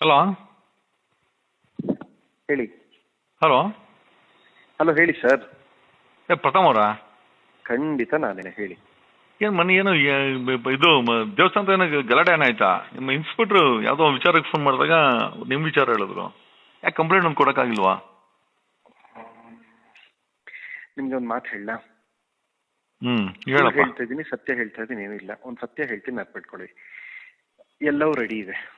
Hello ಹೇಳಿ. Hello hello ಹೇಳಿ sir ಏ ಪ್ರಥಮ್ ಅವರಾ? ಖಂಡಿತ ನಾನೇನೆ ಹೇಳಿ. ಏನು ಮನೆ ಏನು ಏ- ಇದು ಮ- ದೇವಸ್ಥಾನದ ಏನೋ ಗಲಾಟೆ ಏನಾಯ್ತಾ ನಿಮ್ಮ ಇನ್ಸ್ಪೆಕ್ಟ್ರು ಯಾವುದೋ ವಿಚಾರಕ್ಕೆ ಫೋನ್ ಮಾಡಿದಾಗ ನಿಮ್ಮ ವಿಚಾರ ಹೇಳಿದ್ರು. ಯಾಕೆ ಕಂಪ್ಲೇಂಟ್ ಒಂದು ಕೊಡೋಕ್ಕಾಗಿಲ್ವಾ? ನಿಮ್ಗೆ ಒಂದು ಮಾತು ಹೇಳ ಹ್ಞೂ ಹೇಳಪ್ಪ. ಹೇಳ್ತಾ ಇದ್ದೀನಿ ಸತ್ಯ ಹೇಳ್ತಾ ಇದ್ದೀನಿ ಏನಿಲ್ಲ. ಒಂದು ಸತ್ಯ ಹೇಳ್ತೀನಿ ನೆನ್ಪಿಟ್ಕೊಳ್ಳಿ ಎಲ್ಲವೂ ರೆಡಿ ಇದೆ.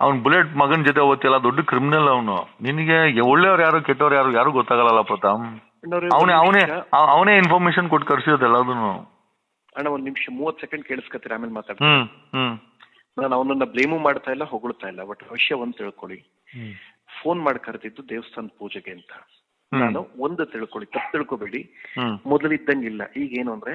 ಅವ್ನ್ ಬುಲೆಟ್ ಮಗನ ಜೊತೆ ಓದ್ತಿಲ್ಲ ದೊಡ್ಡ ಕ್ರಿಮಿನಲ್ ಅವನು. ನಿನಗೆ ಒಳ್ಳೆಯವ್ರು ಯಾರು ಕೆಟ್ಟವ್ರು ಯಾರು ಯಾರು ಗೊತ್ತಾಗಲ್ಲ ಪ್ರತಾಮ್ ಅಣ್ಣವ್ರೆ, ಅವನೇ ಅವನೇ. ಅವನೇ ಇನ್ಫಾರ್ಮೇಶನ್ ಕೊಟ್ಟು ಕರ್ಸಿರೋದು ಎಲ್ಲದನ್ನು. ಅಣ್ಣ ಒಂದ್ ನಿಮಿಷ ಮೂವತ್ ಸೆಕೆಂಡ್ ಕೇಳಿಸ್ಕತ್ತೀರ ಆಮೇಲೆ ಮಾತಾಡ್ತೀನಿ. ಹ್ಮ್ ಹ್ಮ್. ನಾನು ಅವನನ್ನ ಬ್ಲೇಮು ಮಾಡ್ತಾ ಇಲ್ಲ ಹೊಗಳ್ತಾ ಇಲ್ಲ ಬಟ್ ವಿಷಯ ಒಂದ್ ತಿಳ್ಕೊಳ್ಳಿ. ಫೋನ್ ಮಾಡಿ ಕರೆದಿದ್ದು ದೇವಸ್ಥಾನ ಪೂಜೆಗೆ ಅಂತ. ನಾನು ಒಂದು ತಿಳ್ಕೊಳ್ಳಿ ತಪ್ಪು ತಿಳ್ಕೊಬೇಡಿ. ಮೊದಲಿದ್ದಂಗಿಲ್ಲ ಈಗ ಏನು ಅಂದ್ರೆ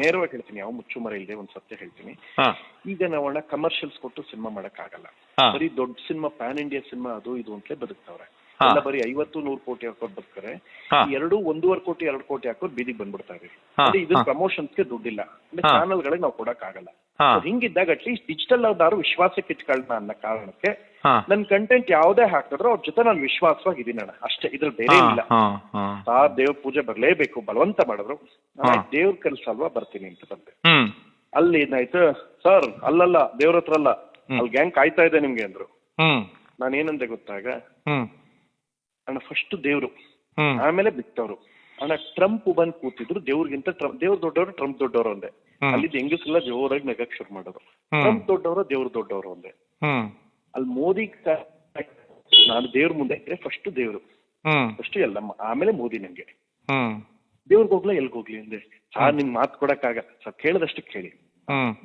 ನೇರವಾಗಿ ಹೇಳ್ತೀನಿ ಯಾವ ಮುಚ್ಚುಮರೆ ಇಲ್ಲದೆ ಒಂದ್ ಸತ್ಯ ಹೇಳ್ತೀನಿ. ಈಗ ನಾವಣ್ಣ ಕಮರ್ಷಿಯಲ್ಸ್ ಕೊಟ್ಟು ಸಿನಿಮಾ ಮಾಡಕ್ ಆಗಲ್ಲ ಬರೀ ದೊಡ್ಡ ಸಿನಿಮಾ ಪ್ಯಾನ್ ಇಂಡಿಯಾ ಸಿನಿಮಾ ಅದು ಇದು ಅಂತಲೇ ಬದುಕ್ತಾವ್ರೆ. ಎಲ್ಲ ಬರೀ ಐವತ್ತು ನೂರು ಕೋಟಿ ಹಾಕೋರ್ ಬದುಕ್ತಾರೆ. ಎರಡು ಒಂದೂವರೆ ಕೋಟಿ ಎರಡು ಕೋಟಿ ಹಾಕೋರ್ ಬೀದಿಗೆ ಬಂದ್ಬಿಡ್ತಾರೆ. ಇದು ಪ್ರಮೋಷನ್ಸ್ ಪ್ರಮೋಷನ್ಸ್ಗೆ ದುಡ್ಡಿಲ್ಲ. ಚಾನಲ್ಗಳಿಗೆ ಚಾನಲ್ ಗಳಿಗೆ ನಾವು ಕೊಡಕ್ ಆಗಲ್ಲ ಹಿಂಗಿದ್ದಾಗ ಅಟ್ಲೀಸ್ಟ್ ಡಿಜಿಟಲ್ ಆದಾರು ವಿಶ್ವಾಸಕ್ಕೆ ಇಟ್ಕೊಳ್ಳೋಣ ಅನ್ನೋ ಕಾರಣಕ್ಕೆ ನನ್ ಕಂಟೆಂಟ್ ಯಾವ್ದೇ ಹಾಕಿದ್ರು ಅವ್ರ ಜೊತೆ ನಾನು ವಿಶ್ವಾಸವಾಗಿದ್ದೀನಿ ಅಣ್ಣ. ಅಷ್ಟೇ ಇದ್ರ ಬೇರೆ ಇಲ್ಲ. ಆ ದೇವ್ರ ಪೂಜೆ ಬರ್ಲೇಬೇಕು ಬಲವಂತ ಮಾಡಿದ್ರು. ದೇವ್ರ ಕೆಲಸ ಕಲ್ಸಲ್ವಾ ಬರ್ತೀನಿ ಅಂತ ಬಂದೆ. ಅಲ್ಲಿ ಏನಾಯ್ತು ಸರ್ ಅಲ್ಲಲ್ಲ ದೇವ್ರ ಹತ್ರ ಅಲ್ಲ. ಅಲ್ಲಿ ಗ್ಯಾಂಗ್ ಕಾಯ್ತಾ ಇದೆ ನಿಮ್ಗೆ ಅಂದ್ರು. ಹ್ಮ್. ನಾನು ಏನಂದೆ ಗೊತ್ತಾಗ ಅಣ್ಣ ಫಸ್ಟ್ ದೇವ್ರು. ಆಮೇಲೆ ಬಿಟ್ಟವ್ರು ಅಣ್ಣ ಟ್ರಂಪ್ ಬಂದ್ ಕೂತಿದ್ರು ದೇವ್ರಿಗಿಂತ ದೇವ್ರ ದೊಡ್ಡವರು ಟ್ರಂಪ್ ದೊಡ್ಡವರು ಒಂದೇ ಹ್ಮ್. ಅಲ್ಲಿ ಹೆಂಗಸೆಲ್ಲ ಜೋರಾಗಿ ನಗಕ್ ಶುರು ಮಾಡೋದು ಟ್ರಂಪ್ ದೊಡ್ಡವರು ದೇವ್ರ ದೊಡ್ಡವರು ಒಂದೇ ಹ್ಮ್. ಅಲ್ಲಿ ಮೋದಿ ನಾನು ದೇವ್ರ ಮುಂದೆ ಇದ್ರೆ ಫಸ್ಟ್ ದೇವ್ರು. ಫಸ್ಟ್ ಎಲ್ಲ ಆಮೇಲೆ ಮೋದಿ ನಂಗೆ ದೇವ್ರಿಗೆ ಹೋಗ್ಲಾ ಎಲ್ಲಿ ಹೋಗ್ಲಿ ಅಂದ್ರೆ ಸರ್ ನಿಮ್ ಮಾತು ಕೊಡಕ್ಕಾಗ. ಸರ್ ಕೇಳದಷ್ಟು ಕೇಳಿ.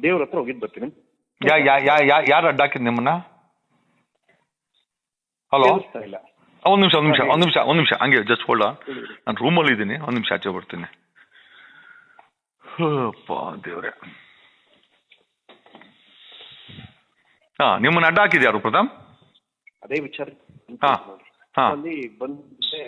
ದೇವ್ರ ಹತ್ರ ಹೋಗಿದ್ ಬರ್ತೀನಿ. ಯಾರು ಅಡ್ಡ ಹಾಕಿದ್ ನಿಮ್ಮನ್ನ ಹಲೋ ಇಲ್ಲ. ಒಂದ್ ನಿಮಿಷ ಒಂದ್ ನಿಮಿಷ ಒಂದ್ ನಿಮಿಷ ಒಂದ್ ನಿಮಿಷ. ಹಂಗೆ ಜಸ್ಟ್ ಹೋಲ್ಡ್ ನಾನು ರೂಮಲ್ಲಿ ಇದ್ದೀನಿ ಒಂದ್ ನಿಮಿಷ ಆಚೆ ಬರ್ತೀನಿ. ದೇವ್ರೆ. ಹಾ ನಿಮ್ಮನ್ನ ಅಡ್ಡ ಹಾಕಿದ್ ಯಾರು ಪ್ರಥಮ್ ಅದೇ ವಿಚಾರ ಹಾ. ಹಾ. ಅಲ್ಲಿ ಬಂದೆ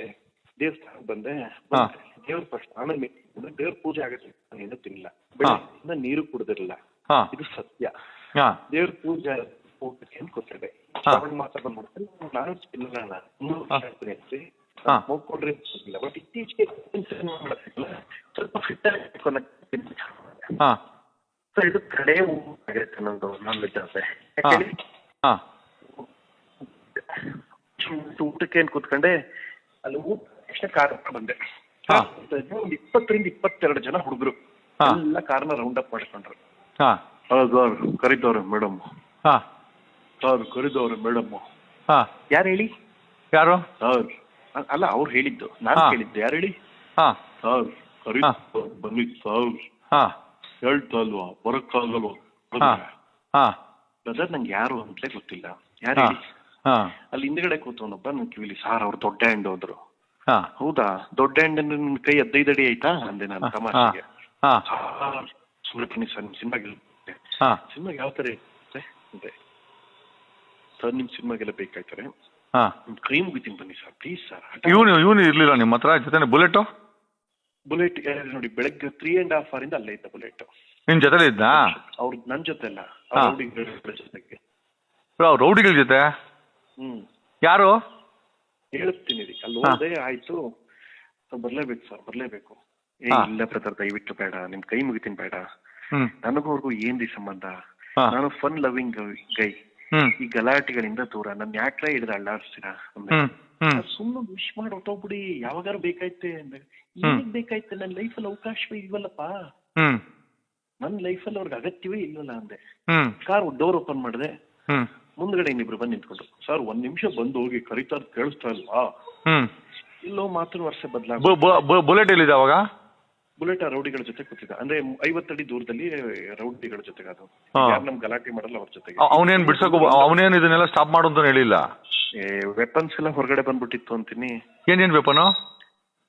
ದೇವಸ್ಥಾನ ಬಂದೆ ಹಾ. ದೇವ್ರ ಫಸ್ಟ್ ಆಮೇಲೆ ಮೆ- ದೇವ್ರ ಪೂಜೆ ಆಗುತ್ತೆ ನಾನು ಏನೂ ತಿನ್ನಿಲ್ಲ ಹಾ. ಬೆಳಗ್ಗೆಯಿಂದ ನೀರು ಕುಡ್ದಿರಲಿಲ್ಲ ಹಾ ಇದು ಸತ್ಯ ಹಾ ದೇವ್ರ ಪೂಜೆ ಹೋಗ್ಬೇಕು ಅಂತ ಗೊತ್ತಿದೆ ಹಾ. ಶ್ರಾವಣ ಮಾಸ ಬಂದ್ಬಿಡ್ತೀನಿ ನಾನು ತಿನ್ನಲ್ಲ ನಾನು ಮೂರು ಹಾ. ವರ್ಷ ಆಗ್ತೀನಿ ಅಂತೆ. ಹಾ. ಹೋಗ್ಕೊಂಡ್ರೆ ಇಲ್ಲ ಬಟ್ ಇತ್ತೀಚೆಗೆ ಏನ್ ಸಿನಿಮಾ ಮಾಡೋದಿಲ್ಲ ಸ್ವಲ್ಪ ಫಿಟ್ ಹಾ ಸೊ ಇದು ಕಡೆ ಆಗಿರುತ್ತೆ ನಂದು ನಾನ್ ವೆಜ್ ಆದ್ರೆ ಹಾ. ಊಟಕ್ಕೆ ಏನ್ ಕೂತ್ಕೊಂಡೆ ಅಲ್ಲಿ ಊಟ ತಕ್ಷಣ ಕಾರ್ ಬಂದೆ. ಒಂದ್ ಇಪ್ಪತ್ತರಿಂದ ಇಪ್ಪತ್ತೆರಡು ಜನ ಹುಡುಗರು. ಎಲ್ಲ ಕಾರ್ನ ರೌಂಡ್ ಅಪ್ ಮಾಡ್ಕೊಂಡ್ರು. ಸರ್ ಕರಿದವ್ರೆ ಮೇಡಮ್. ಸರ್ ಕರಿದವ್ರೆ ಮೇಡಮ್. ಹಾ. ಯಾರು ಹೇಳಿ? ಯಾರು? ಸರ್. ಅಲ್ಲ ಅವ್ರು ಹೇಳಿದ್ದು. ನಾನು ಹೇಳಿದ್ದು ಯಾರು ಹೇಳಿ? ಹಾ. ಸರ್ ಕರಿ. ಬನ್ನಿ ಸರ್. ಹಾ. ಹೇಳ್ತಾ ಅಲ್ವಾ ಬರಕ್ಕಾಗಲ್ವಾ? ಹಾ ಬ್ರದರ್ ನಂಗೆ ಯಾರು ಅಂತಲೇ ಗೊತ್ತಿಲ್ಲ. ಯಾರು ಹಾ ಅಲ್ಲಿ ಹಿಂದ್ಗಡೆ ಕೂತವನೊಬ್ಬ ನನ್ ಕಿವಿಲಿ ಸಾರ್ ಅವ್ರು ದೊಡ್ಡ ಹ್ಯಾಂಡ್ ಹೋದ್ರು. ಹಾ. ಹೌದಾ? ದೊಡ್ಡ ಹೆಂಡ್ ನಿನ್ ಕೈ ಹದಿನೈದು ಅಡಿ ಆಯ್ತಾ? ಅಂದೆ ನಾನು ತಮಾಷೆಗೆ. ಸುಮ್ಮನೆ ಸರ್ ಸಿನಿಮಾಗೆ ಯಾವ ತರ ಇರುತ್ತೆ? ಅಂದೆ ಸರ್ ನಿಮ್ ಸಿನಿಮಾಗೆಲ್ಲ ಬೇಕಾಯ್ತಾರೆ. ಹಾ. ನಿಮ್ ಕೈ ಮುಗಿತೀನಿ ಬನ್ನಿ ಸರ್ ಪ್ಲೀಸ್ ಸರ್. ಇವನು ಇವನು ಇರ್ಲಿಲ್ಲ ನಿಮ್ಮ ಹತ್ರ? ಜೊತೆ ಬುಲೆಟು? ಬುಲೆಟ್ ನೋಡಿ ಬೆಳಗ್ಗೆ ತ್ರೀ ಅಂಡ್ ಹಾಫ್ ಇಂದ ಅಲ್ಲೇ ಇದ್ದ ಬುಲೆಟ್. ನಿನ್ ಜೊತೆ ಇದ್ನಾ? ಅವ್ರ ನನ್ನ ಜೊತೆ ಅಲ್ಲ ಹಾ. ಅವ್ರ ಜೊತೆಗೆ. ರೌಡಿಗಳ ಜೊತೆ? ಹ್ಮ್. ಯಾರು? ಹೇಳ್ತೀನಿ ರೀ ಅಲ್ಲಿ ಹಾ. ಹೋದೆ ಆಯ್ತು. ಬರ್ಲೇಬೇಕು ಸರ್ ಬರ್ಲೇಬೇಕು. ಏ ಹಾ. ಇಲ್ಲ ಬ್ರದರ್ ದಯವಿಟ್ಟು ಬೇಡ. ನಿಮ್ ಕೈ ಮುಗಿತೀನಿ ಬೇಡ. ಹ್ಮ್. ನನಗೂ ಅವ್ರಿಗೂ ಏನ್ರಿ ಸಂಬಂಧ? ಹಾ. ನಾನು ಫನ್ ಲವಿಂಗ್ ಗೈ. ಹ್ಮ್. ಈ ಗಲಾಟೆಗಳಿಂದ ದೂರ. ನನ್ ಯಾಕ್ರ ಹಿಡಿದು ಅಳ್ಳಾಡ್ಸ್ತೀರಾ? ಹ್ಮ್. ಹ್ಮ್. ಸುಮ್ಮನೆ ವಿಶ್ ಮಾಡಿ ಹೊಟ್ಟೋಗ್ಬಿಡಿ ಯಾವಾಗಾರು ಬೇಕಾಯ್ತೆ ಅಂದೆ. ಹ್ಮ್. ಏನಕ್ ನನ್ನ ನನ್ನ ಅಲ್ಲಿ ಅವಕಾಶವೇ ಇಲ್ವಲ್ಲಪ್ಪ. ನನ್ನ ಲೈಫಲ್ಲಿ ಅವ್ರಿಗೆ ಅಗತ್ಯವೇ ಇಲ್ವಲ್ಲ ಅಂದೆ. ಕಾರ್ ಡೋರ್ ಓಪನ್ ಮಾಡಿದೆ. ಮುಂದ್ಗಡೆ ಇನ್ನಿಬ್ರು ಬಂದು ನಿಂತ್ಕೊಂಡ್ರು. ಸರ್ ಒಂದ್ ನಿಮಿಷ ಬಂದು ಹೋಗಿ ಕರಿತಾ ಕೇಳಿಸ್ತಾ ಇಲ್ವಾ? ಇಲ್ಲೋ ಮಾತ್ರ ವರ್ಷ ಬದಲಾಗ ಬುಲೆಟ್ ಎಲ್ಲಿದೆ ಅವಾಗ? ಬುಲೆಟ್ ಆ ರೌಡಿಗಳ ಜೊತೆ ಕೂತಿದ್ದ. ಅಂದ್ರೆ ಐವತ್ತಡಿ ದೂರದಲ್ಲಿ ರೌಡಿಗಳ ಜೊತೆಗೆ ಅದು. ಯಾರು ನಮ್ ಗಲಾಟೆ ಮಾಡಲ್ಲ ಅವ್ರ ಜೊತೆಗೆ. ಅವ್- ಅವನೇನ್ ಬಿಡ್ಸಕ್ ಅವನೇನ್ ಇದನ್ನೆಲ್ಲ ಸ್ಟಾಪ್ ಮಾಡು ಅಂತ ಹೇಳಿಲ್ಲ. ವೆಪನ್ಸ್ ಎಲ್ಲ ಹೊರಗಡೆ ಬಂದ್ಬಿಟ್ಟಿತ್ತು ಅಂತೀನಿ. ಏನೇನ್ ವೆಪನು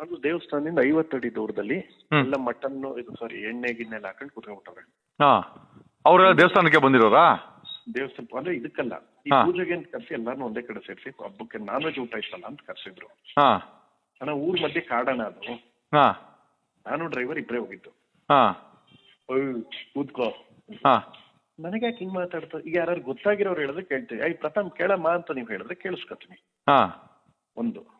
ಅದು ದೇವಸ್ಥಾನದಿಂದ ಐವತ್ತಡಿ ದೂರದಲ್ಲಿ. ಎಲ್ಲ ಮಟನ್ ಇದು ಸಾರಿ ಎಣ್ಣೆ ಗಿಣ್ಣೆ ಎಲ್ಲ ಹಾಕೊಂಡು ಕುತ್ಕೊಂಡ್ಬಿಟ್ಟವ್ರೆ. ಹಾ. ಅವರೆಲ್ಲ ದೇವಸ್ಥಾನಕ್ಕೆ ಬಂದಿರೋರಾ? ದೇವಸ್ಥಾನ ಅಂದ್ರೆ ಇದಕ್ಕಲ್ಲ. ಈ. ಪೂಜೆಗೆ ಅಂತ ಕರ್ಸಿ ಎಲ್ಲಾನು ಒಂದೇ ಕಡೆ ಸೇರಿಸಿ ಹಬ್ಬಕ್ಕೆ ನಾನ್ ವೆಜ್ ಊಟ ಇತ್ತಲ್ಲ ಅಂತ ಕರ್ಸಿದ್ರು. ಹಾ. ಅಣ್ಣ ಊರ್ ಮಧ್ಯೆ ಕಾಡಣ ಅದು. ಹಾ. ನಾನು ಡ್ರೈವರ್ ಇಬ್ಬರೇ ಹೋಗಿದ್ದು. ಹಾ. ಕೂತ್ಕೋ. ಹಾ. ನನಗೆ ಯಾಕೆ ಹಿಂಗ್ ಮಾತಾಡ್ತಾ ಈಗ ಯಾರು ಗೊತ್ತಾಗಿರೋರು ಹೇಳಿದ್ರೆ ಕೇಳ್ತೀವಿ ಐ ಪ್ರಥಮ್ ಕೇಳಮ್ಮ ಅಂತ ನೀವು ಹೇಳಿದ್ರೆ ಕೇಳಿಸ್ಕೊತೀನಿ. ಹಾ. ಒಂದು.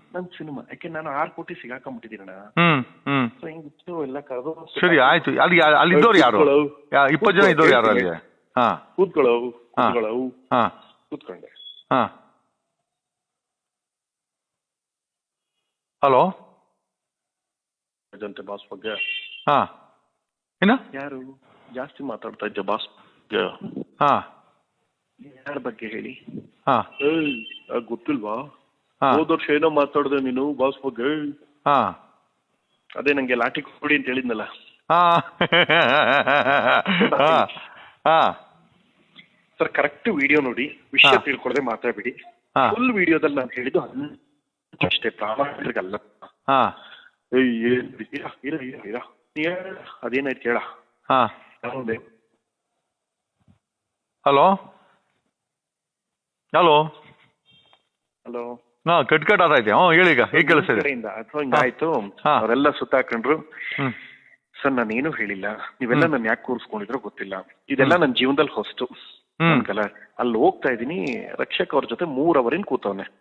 ನನ್ ಸಿನಿಮಾ. ಯಾಕೆ ನಾನು ಆರ್ ಕೋಟಿ ಸಿಗಾಕೊಂಡ್ಬಿಟ್ಟಿದ್ದೀನಣ್ಣ. ಹ್ಮ್ ಹ್ಮ್. ಸೊ ಹಿಂಗಿತ್ತು ಎಲ್ಲ ಕರೆದು ಸರಿ ಆಯ್ತು. ಅಲ್ಲಿ ಅಲ್ಲಿ ಇದ್ದವ್ರು ಯಾರು? ಇಪ್ಪತ್ತು ಜನ ಇದ್ದವ್ರು ಯಾರು ಅಲ್ಲಿ? ಹಾ. ಕೂತ್ಕೊಳ್ಳೋ ಹಾ. ಕೂತ್ಕೊಳ್ಳೋ. ಹಾ. ಕೂತ್ಕೊಂಡೆ. ಹಾ. ಹಲೋ? ಅದಂತೆ ಬಾಸ್ ಬಗ್ಗೆ. ಹಾ. ಏನ ಯಾರು? ಜಾಸ್ತಿ ಮಾತಾಡ್ತಾ ಇದ್ದೆ ಬಾಸ್ ಹಾ. ಯಾರ ಬಗ್ಗೆ ಹೇಳಿ? ಹಾ. ಗೊತ್ತಿಲ್ವಾ? ಹೋದ ವರ್ಷ ಏನೋ ಮಾತಾಡ್ದೆ ನೀನು ಬಾಸ್ ಬಗ್ಗೆ. ಹಾ. ಅದೇ ನಂಗೆ ಲಾಠಿ ಕೊಡಿ ಅಂತ ಹೇಳಿದ್ನಲ್ಲ. ಹಾ. ಹಾ. ಹಾ. ಸರ್ ಕರೆಕ್ಟ್ ವಿಡಿಯೋ ನೋಡಿ. ವಿಷಯ ತಿಳ್ಕೊಳ್ಳದೆ ಮಾತಾಡ್ಬಿಡಿ. ಫುಲ್ ವಿಡಿಯೋದಲ್ಲಿ ನಾನು ಹೇಳಿದ್ದು ಅಷ್ಟೇ ಹೇಳ ಅದೇನಾಯ್ತು ಹೇಳ. ಹಲೋ? ಹಲೋ? ಹಲೋ? ಹಾ ಕಟ್ ಕಟ್ ಆತೈತೆ ಹ್ಞೂ ಹೇಳಿ ಈಗ ಈಗ ಕೇಳಿಸ್ತಿದೆ. ಕಡೆಯಿಂದ ಅಥವಾ ಹಿಂಗಾಯ್ತು ಹಾ. ಅವರೆಲ್ಲ ಸುತ್ತಾಕೊಂಡ್ರು. ಸರ್ ನಾನು ಏನು ಹೇಳಿಲ್ಲ. ನೀವೆಲ್ಲ ನನ್ನ ಯಾಕೆ ಕೂರಿಸ್ಕೊಂಡಿದ್ರೋ ಗೊತ್ತಿಲ್ಲ. ಇದೆಲ್ಲ ನನ್ನ ಜೀವನದಲ್ಲಿ ಹೊಸ್ತು. ಹ್ಮ್. ಅನ್ಕಲ್ಲ ಅಲ್ಲಿ ಹೋಗ್ತಾ ಇದೀನಿ ರಕ್ಷಕ್ ಅವ್ರ ಜೊತೆ ಮೂರ್ ಅವರಿನ್ ಕೂತವ್ನೆ.